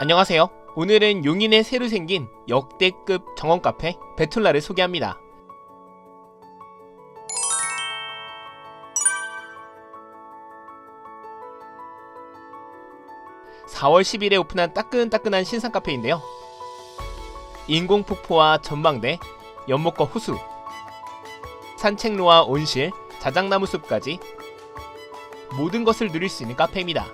안녕하세요. 오늘은 용인에 새로 생긴 역대급 정원 카페 베툴라를 소개합니다. (4월 10일에) 오픈한 따끈따끈한 신상 카페인데요 인공 폭포와 전망대 연못과 호수 산책로와 온실 자작나무 숲까지 모든 것을 누릴 수 있는 카페입니다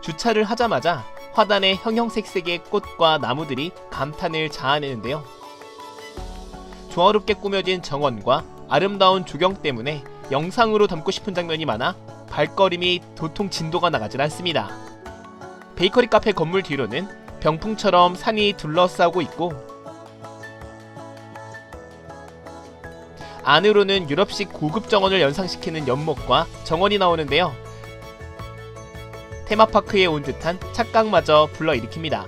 주차를 하자마자 화단의 형형색색의 꽃과 나무들이 감탄을 자아내는데요. 조화롭게 꾸며진 정원과 아름다운 조경 때문에 영상으로 담고 싶은 장면이 많아 발걸음이 도통 진도가 나가질 않습니다. 베이커리 카페 건물 뒤로는 병풍처럼 산이 둘러싸고 있고 안으로는 유럽식 고급 정원을 연상시키는 연못과 정원이 나오는데요. 테마파크에 온 듯한 착각마저 불러일으킵니다.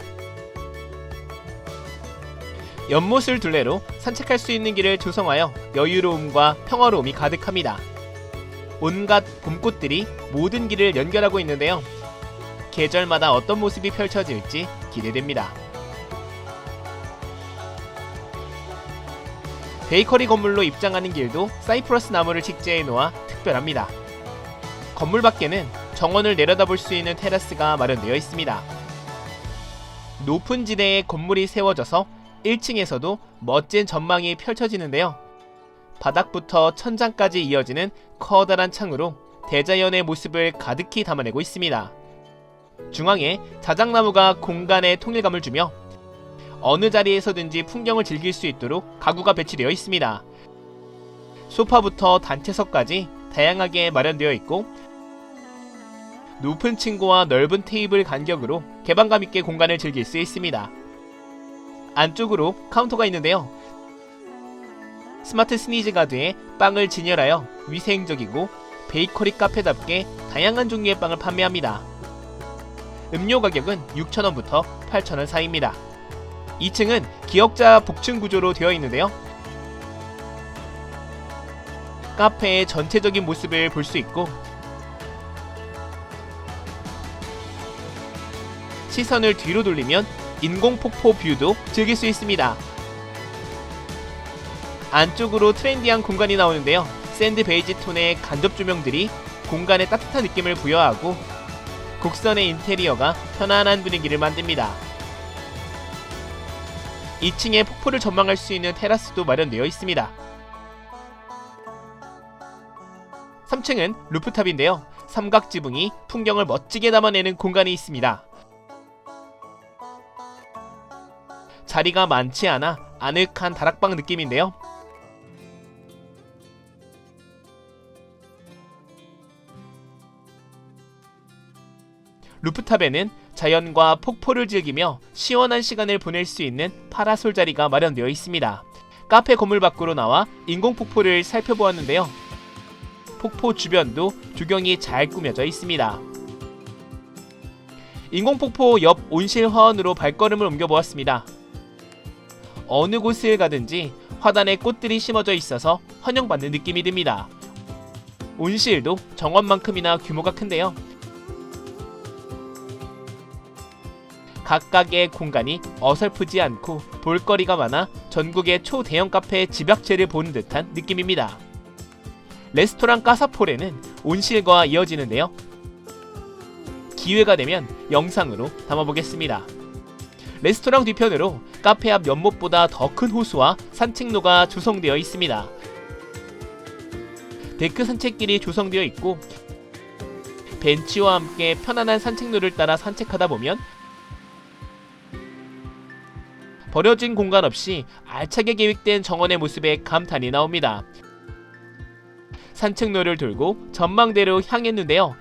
연못을 둘레로 산책할 수 있는 길을 조성하여 여유로움과 평화로움이 가득합니다. 온갖 봄꽃들이 모든 길을 연결하고 있는데요. 계절마다 어떤 모습이 펼쳐질지 기대됩니다. 베이커리 건물로 입장하는 길도 사이프러스 나무를 직재해 놓아 특별합니다. 건물 밖에는 정원을 내려다볼 수 있는 테라스가 마련되어 있습니다. 높은 지대에 건물이 세워져서 1층에서도 멋진 전망이 펼쳐지는데요. 바닥부터 천장까지 이어지는 커다란 창으로 대자연의 모습을 가득히 담아내고 있습니다. 중앙에 자작나무가 공간에 통일감을 주며 어느 자리에서든지 풍경을 즐길 수 있도록 가구가 배치되어 있습니다. 소파부터 단체석까지 다양하게 마련되어 있고 높은 층고와 넓은 테이블 간격으로 개방감 있게 공간을 즐길 수 있습니다. 안쪽으로 카운터가 있는데요. 스마트 스니즈 가드에 빵을 진열하여 위생적이고 베이커리 카페답게 다양한 종류의 빵을 판매합니다. 음료 가격은 6,000원부터 8,000원 사이입니다. 2층은 기역자 복층 구조로 되어 있는데요. 카페의 전체적인 모습을 볼 수 있고 시선을 뒤로 돌리면 인공폭포 뷰도 즐길 수 있습니다. 안쪽으로 트렌디한 공간이 나오는데요. 샌드 베이지 톤의 간접 조명들이 공간에 따뜻한 느낌을 부여하고 곡선의 인테리어가 편안한 분위기를 만듭니다. 2층에 폭포를 전망할 수 있는 테라스도 마련되어 있습니다. 3층은 루프탑인데요. 삼각 지붕이 풍경을 멋지게 담아내는 공간이 있습니다. 자리가 많지 않아 아늑한 다락방 느낌인데요. 루프탑에는 자연과 폭포를 즐기며 시원한 시간을 보낼 수 있는 파라솔 자리가 마련되어 있습니다. 카페 건물 밖으로 나와 인공 폭포를 살펴보았는데요. 폭포 주변도 조경이 잘 꾸며져 있습니다. 인공 폭포 옆 온실 화원으로 발걸음을 옮겨보았습니다. 어느 곳을 가든지 화단에 꽃들이 심어져 있어서 환영받는 느낌이 듭니다. 온실도 정원만큼이나 규모가 큰데요. 각각의 공간이 어설프지 않고 볼거리가 많아 전국의 초대형 카페의 집약체를 보는 듯한 느낌입니다. 레스토랑 까사폴에는 온실과 이어지는데요. 기회가 되면 영상으로 담아보겠습니다. 레스토랑 뒤편으로 카페 앞 연못보다 더 큰 호수와 산책로가 조성되어 있습니다. 데크 산책길이 조성되어 있고 벤치와 함께 편안한 산책로를 따라 산책하다 보면 버려진 공간 없이 알차게 계획된 정원의 모습에 감탄이 나옵니다. 산책로를 돌고 전망대로 향했는데요.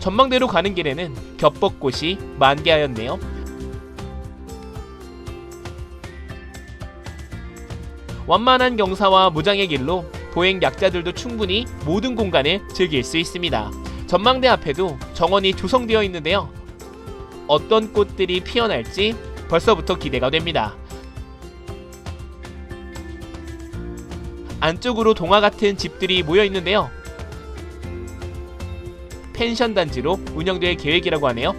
전망대로 가는 길에는 겹벚꽃이 만개하였네요. 완만한 경사와 무장의 길로 보행 약자들도 충분히 모든 공간을 즐길 수 있습니다. 전망대 앞에도 정원이 조성되어 있는데요. 어떤 꽃들이 피어날지 벌써부터 기대가 됩니다. 안쪽으로 동화 같은 집들이 모여 있는데요. 펜션 단지로 운영될 계획이라고 하네요.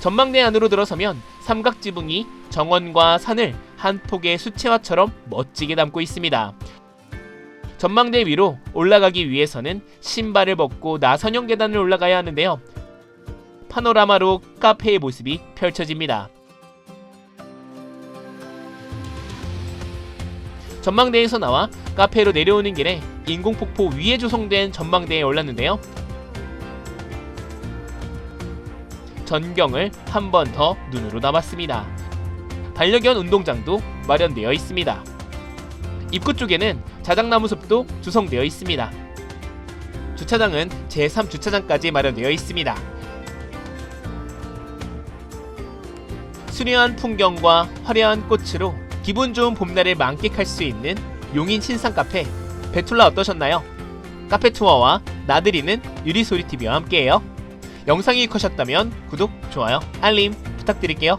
전망대 안으로 들어서면 삼각 지붕이 정원과 산을 한 폭의 수채화처럼 멋지게 담고 있습니다. 전망대 위로 올라가기 위해서는 신발을 벗고 나선형 계단을 올라가야 하는데요. 파노라마로 카페의 모습이 펼쳐집니다. 전망대에서 나와 카페로 내려오는 길에 인공폭포 위에 조성된 전망대에 올랐는데요. 전경을 한 번 더 눈으로 담았습니다. 반려견 운동장도 마련되어 있습니다. 입구 쪽에는 자작나무 숲도 조성되어 있습니다. 주차장은 제3주차장까지 마련되어 있습니다. 수려한 풍경과 화려한 꽃으로 기분 좋은 봄날을 만끽할 수 있는 용인 신상 카페 베툴라 어떠셨나요? 카페 투어와 나들이는 유리소리TV와 함께해요. 영상이 유익하셨다면 구독, 좋아요, 알림 부탁드릴게요.